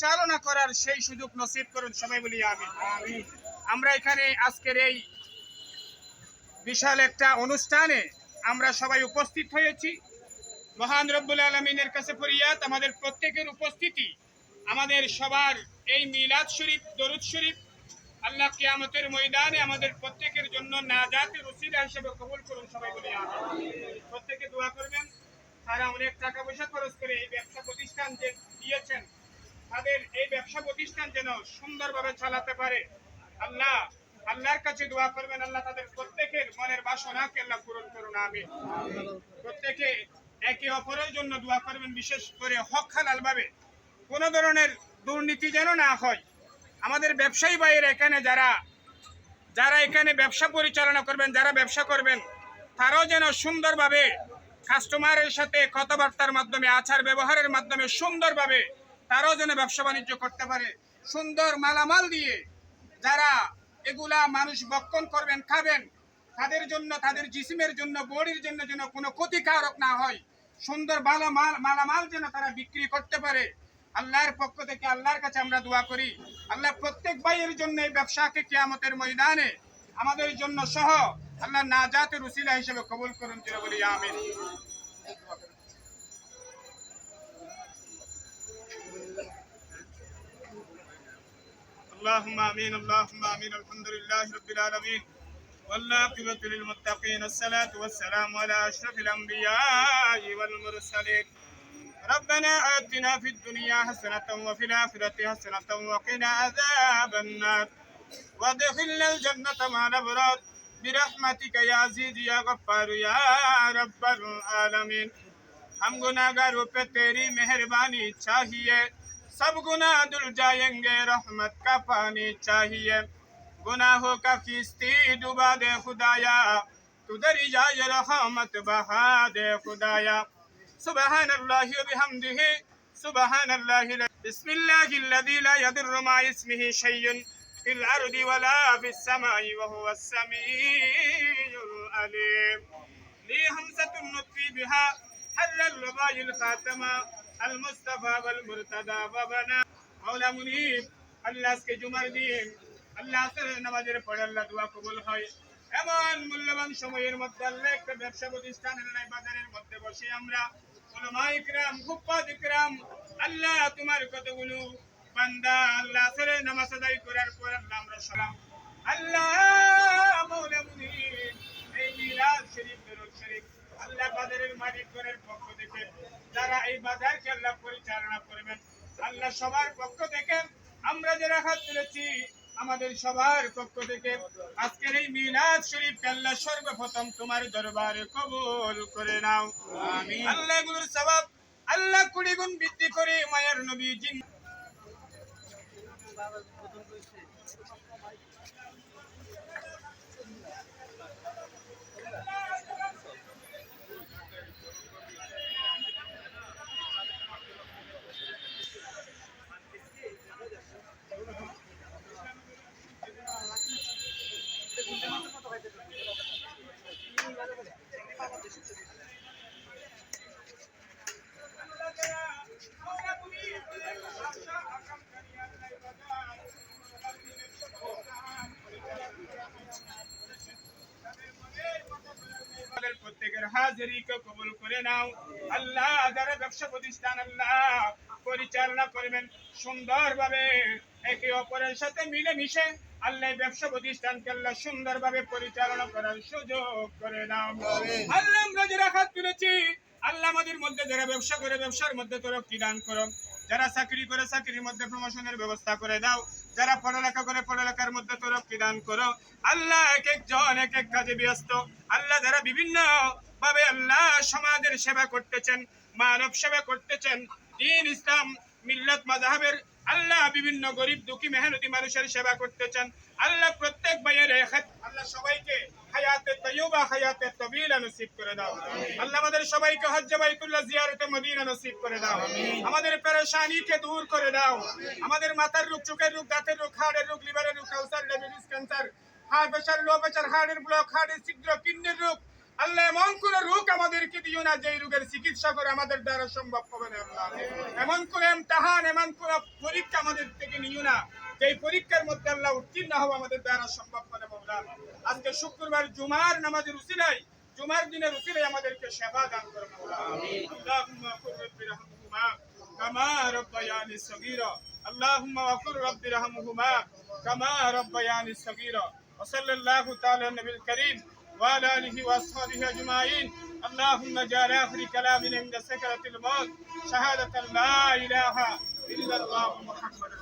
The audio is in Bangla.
পরিচালনা করার সেই সুযোগ নসিব করুন, সবাই বলি আমি আমরা এখানে আজকের এই বিশাল একটা অনুষ্ঠানে আমরা সবাই উপস্থিত হয়েছি। মহান রব্বুল আলমিনের কাছে ফরিয়াদ, আমাদের প্রত্যেকের উপস্থিতি, আমাদের সবার এই মিলাদ শরীফ, দরুদ শরীফ, আল্লাহ কিয়ামতের ময়দানে আমাদের প্রত্যেকের জন্য না নাজাতের উসিলা হিসেবে কবুল করুন, সবাই বলি প্রত্যেকে দোয়া করবেন। তারা অনেক টাকা পয়সা খরচ করে এই ব্যবসা প্রতিষ্ঠান যে দিয়েছেন তাদের এই ব্যবসা প্রতিষ্ঠান যেন সুন্দরভাবে চালাতে পারে। আল্লাহ, আল্লাহর কাছে দোয়া করবেন, আল্লাহ তাদের প্রত্যেকের মনের বাসনাকে আল্লাহ পূরণ করুন আমি প্রত্যেকে একে অপরের জন্য দোয়া করবেন, বিশেষ করে হক হালাল ভাবে কোনো ধরনের দুর্নীতি যেন না হয়। আমাদের ব্যবসায়ী ভাইয়ের এখানে যারা যারা এখানে ব্যবসা পরিচালনা করবেন, যারা ব্যবসা করবেন, তারাও যেন সুন্দরভাবে কাস্টমারের সাথে কথাবার্তার মাধ্যমে আচার ব্যবহারের মাধ্যমে সুন্দরভাবে তারাও যেন ব্যবসা বাণিজ্য করতে পারে। সুন্দর মালামাল দিয়ে যারা এগুলা মানুষ বক্ষণ করবেন, খাবেন, তাদের জন্য, তাদের জিসিমের জন্য, বডির জন্য যেন কোনো ক্ষতিকারক না হয়, সুন্দর ভালো মাল, মালামাল যেন তারা বিক্রি করতে পারে। আল্লাহর পক্ষ থেকে আল্লাহর কাছে আমরা দোয়া করি, আল্লাহ প্রত্যেক ভাইয়ের জন্য এই ব্যবসাকে কেয়ামতের ময়দানে আমাদের জন্য সহ আল্লাহ নাজাতের উসিলা হিসেবে কবুল করুন চির বলি, আমিন। اللهم آمين اللهم آمين الحمد لله رب العالمين. والعاقبة للمتقين الصلاة والسلام على أشرف الأنبياء والمرسلين. ربنا آتنا في الدنيا حسنة وفي الآخرة حسنة وقنا عذاب النار. وادخلنا الجنة مع الأبرار. برحمتك يا عزيز يا غفار يا رب العالمين. ہم گناہ گاروں پہ تیری مہربانی چاہیے. सब गुनाह धुल जाएंगे रहमत का पानी चाहिए गुनाहों का किस्ती डुबा दे खुदाया तुदर जाए रहमत बहा दे खुदाया सुबहान अल्लाह बिहमदिही सुबहान अल्लाह بسم الله الذي لا يضر مع اسمه شيء في الأرض ولا في السماء وهو السميع العليم لي همزة النطف بها حل الرباء الخاتمة المصطفى والمرتضى وبنا مولا منيب আল্লাহ আজকে জুমার দিন আল্লাহ আসরের নামাজের পরে আল্লাহ দোয়া কবুল হয় এমন মূল্যবান সময়ের মধ্যে আল্লাহ একটা ব্যবসা প্রতিষ্ঠানের নাই বাজারের মধ্যে বসে আমরা উলামা ইকরাম হুফাজ ইকরাম আল্লাহ তোমার কতগুলো বান্দা আল্লাহ আসরের নামাজ আদায় করার পর আল্লাহ আমরা সালাম আল্লাহ মৌলা মুনিব এই মিলাদ শরীফ দরুদ শরীফ আল্লাহ বাজারের মালিকগণের পক্ষ থেকে যারা এই বাজারকে আল্লাহ পরিচালনা করবেন আল্লাহ সবার পক্ষ থেকে আমরা যারা হাত তুলেছি আমাদের সবার পক্ষ থেকে আজকের এই মিলাদ শরীফ আল্লাহ সর্বপ্রথম তোমার দরবারে কবুল করে নাও। আল্লাহ এগুলোর সবাব আল্লাহ কুড়ি গুণ বৃদ্ধি করে মায়ের নবী জিন প্রত্যেকের হাজিরিকে কবুল করে নাও। আল্লাহ যারা ব্যবসা প্রতিষ্ঠান আল্লাহ পরিচালনা করবেন সুন্দরভাবে। একে অপরের সাথে মিলে মিশে আল্লাহ ব্যবসা প্রতিষ্ঠানকে আল্লাহ সুন্দরভাবে পরিচালনা করার সুযোগ করে নাও। আল্লাহ আমরা যারা হাত তুলেছি আল্লাহ আমাদের মধ্যে যারা ব্যবসা করে ব্যবসার মধ্যে তরক্কি দান করো যারা চাকরি করে চাকরির মধ্যে প্রমোশনের ব্যবস্থা করে দাও। যারা পড়ালেখা করে পড়ালেখার মধ্যে তরক্কি দান করো। আল্লাহ এক একজন এক এক কাজে ব্যস্ত। আল্লাহ যারা বিভিন্ন ভাবে আল্লাহ সমাজের সেবা করতেছেন, মানব সেবা করতেছেন। দিন ইসলাম, মিল্লাত মাযহাবের আল্লাহ বিভিন্ন গরিব দুঃখী মেহনতি মানুষের সেবা করতেছেন। আল্লাহ প্রত্যেক ভাইয়ের আল্লাহ সবাইকে করে দাও। আল্লাহ আমাদের সবাইকে করে দাও। আমাদের দূর করে দাও। আমাদের মাথার রোগ, চোখের রোগ, দাঁতের রোগ লিভারের ব্লক ছিদ্র, কিডনির রোগ আল্লাহ এমন কোন রোগ আমাদেরকে দিও না যে রোগের চিকিৎসা করে আমাদের দ্বারা সম্ভব হবে না আল্লাহ এমন কোন এমতাহান এমন কোন পরীক্ষা আমাদের থেকে নিও না যে এই পরীক্ষার মধ্যে আল্লাহ উত্তীর্ণ হওয়া আমাদের দ্বারা সম্ভব হবে না মৌলা আজকে শুক্রবার জুমার নামাজের উসিলাই জুমার দিনের উসিলাই আমাদেরকে সেবা দান করো মৌলা আল্লাহুম্মা কুর রব্বি রহমহুমা কামা রব্বায়ানি সগীরা আল্লাহুম্মা ওয়াকুর রব্বি রহমহুমা কামা রব্বায়ানি সগীরা وصلى الله تعالى على النبي الكريم وعلى آله وأصحابه أجمعين. اللهم جعل آخر كلامنا عند سكرة الموت شهادة لا إله إلا الله محمد